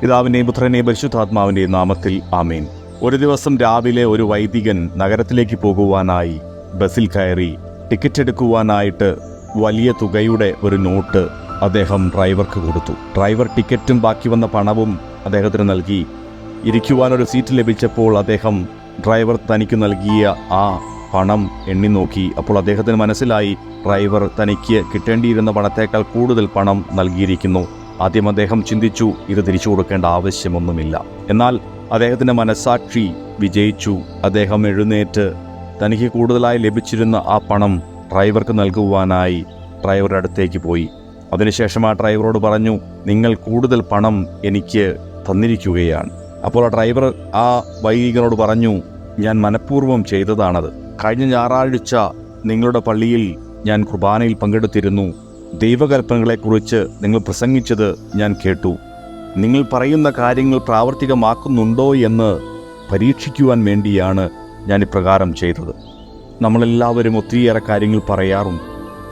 പിതാവിന്റെയും പുത്രനെയും പരിശുദ്ധാത്മാവിന്റെയും നാമത്തിൽ ആമീൻ. ഒരു ദിവസം രാവിലെ ഒരു വൈദികൻ നഗരത്തിലേക്ക് പോകുവാനായി ബസ്സിൽ കയറി ടിക്കറ്റ് എടുക്കുവാനായിട്ട് വലിയ തുകയുടെ ഒരു നോട്ട് അദ്ദേഹം ഡ്രൈവർക്ക് കൊടുത്തു. ഡ്രൈവർ ടിക്കറ്റും ബാക്കി വന്ന പണവും അദ്ദേഹത്തിന് നൽകി. ഇരിക്കുവാനൊരു സീറ്റ് ലഭിച്ചപ്പോൾ അദ്ദേഹം ഡ്രൈവർ തനിക്ക് നൽകിയ ആ പണം എണ്ണി നോക്കി. അപ്പോൾ അദ്ദേഹത്തിന് മനസ്സിലായി ഡ്രൈവർ തനിക്ക് കിട്ടേണ്ടിയിരുന്ന പണത്തേക്കാൾ കൂടുതൽ പണം നൽകിയിരിക്കുന്നു. ആദ്യം അദ്ദേഹം ചിന്തിച്ചു ഇത് തിരിച്ചു കൊടുക്കേണ്ട ആവശ്യമൊന്നുമില്ല. എന്നാൽ അദ്ദേഹത്തിന്റെ മനസാക്ഷി വിജയിച്ചു. അദ്ദേഹം എഴുന്നേറ്റ് തനിക്ക് കൂടുതലായി ലഭിച്ചിരുന്ന ആ പണം ഡ്രൈവർക്ക് നൽകുവാനായി ഡ്രൈവറുടെ അടുത്തേക്ക് പോയി. അതിനുശേഷം ആ ഡ്രൈവറോട് പറഞ്ഞു നിങ്ങൾ കൂടുതൽ പണം എനിക്ക് തന്നിരിക്കുകയാണ്. അപ്പോൾ ആ ഡ്രൈവർ ആ വൈദികനോട് പറഞ്ഞു ഞാൻ മനഃപൂർവം ചെയ്തതാണത്. കഴിഞ്ഞ ഞായറാഴ്ച നിങ്ങളുടെ പള്ളിയിൽ ഞാൻ കുർബാനയിൽ പങ്കെടുത്തിരുന്നു. ദൈവകൽപ്പനകളെക്കുറിച്ച് നിങ്ങൾ പ്രസംഗിച്ചത് ഞാൻ കേട്ടു. നിങ്ങൾ പറയുന്ന കാര്യങ്ങൾ പ്രാവർത്തികമാക്കുന്നുണ്ടോ എന്ന് പരീക്ഷിക്കുവാൻ വേണ്ടിയാണ് ഞാൻ ഇപ്രകാരം ചെയ്തത്. നമ്മളെല്ലാവരും ഒത്തിരിയേറെ കാര്യങ്ങൾ പറയാറുണ്ട്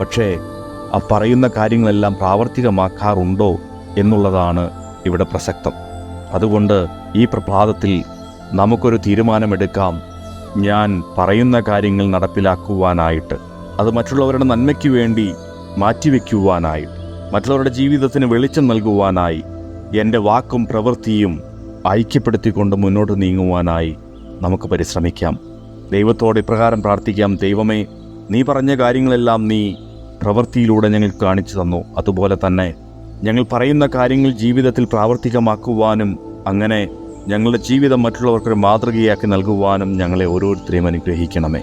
പക്ഷേ ആ പറയുന്ന കാര്യങ്ങളെല്ലാം പ്രാവർത്തികമാക്കാറുണ്ടോ എന്നുള്ളതാണ് ഇവിടെ പ്രസക്തം. അതുകൊണ്ട് ഈ പ്രഭാതത്തിൽ നമുക്കൊരു തീരുമാനമെടുക്കാം. ഞാൻ പറയുന്ന കാര്യങ്ങൾ നടപ്പിലാക്കുവാനായിട്ട്. അത് മറ്റുള്ളവരുടെ നന്മയ്ക്ക് വേണ്ടി മാറ്റിവെക്കുവാനായിട്ട് മറ്റുള്ളവരുടെ ജീവിതത്തിന് വെളിച്ചം നൽകുവാനായി. എന്റെ വാക്കും പ്രവൃത്തിയും ഐക്യപ്പെടുത്തിക്കൊണ്ട് മുന്നോട്ട് നീങ്ങുവാനായി നമുക്ക് പരിശ്രമിക്കാം. ദൈവത്തോട് ഇപ്രകാരം പ്രാർത്ഥിക്കാം. ദൈവമേ നീ പറഞ്ഞ കാര്യങ്ങളെല്ലാം നീ പ്രവൃത്തിയിലൂടെ ഞങ്ങൾ കാണിച്ചു തന്നു. അതുപോലെ തന്നെ ഞങ്ങൾ പറയുന്ന കാര്യങ്ങൾ ജീവിതത്തിൽ പ്രാവർത്തികമാക്കുവാനും അങ്ങനെ ഞങ്ങളുടെ ജീവിതം മറ്റുള്ളവർക്കൊരു മാതൃകയാക്കി നൽകുവാനും ഞങ്ങളെ ഓരോരുത്തരെയും അനുഗ്രഹിക്കണമേ.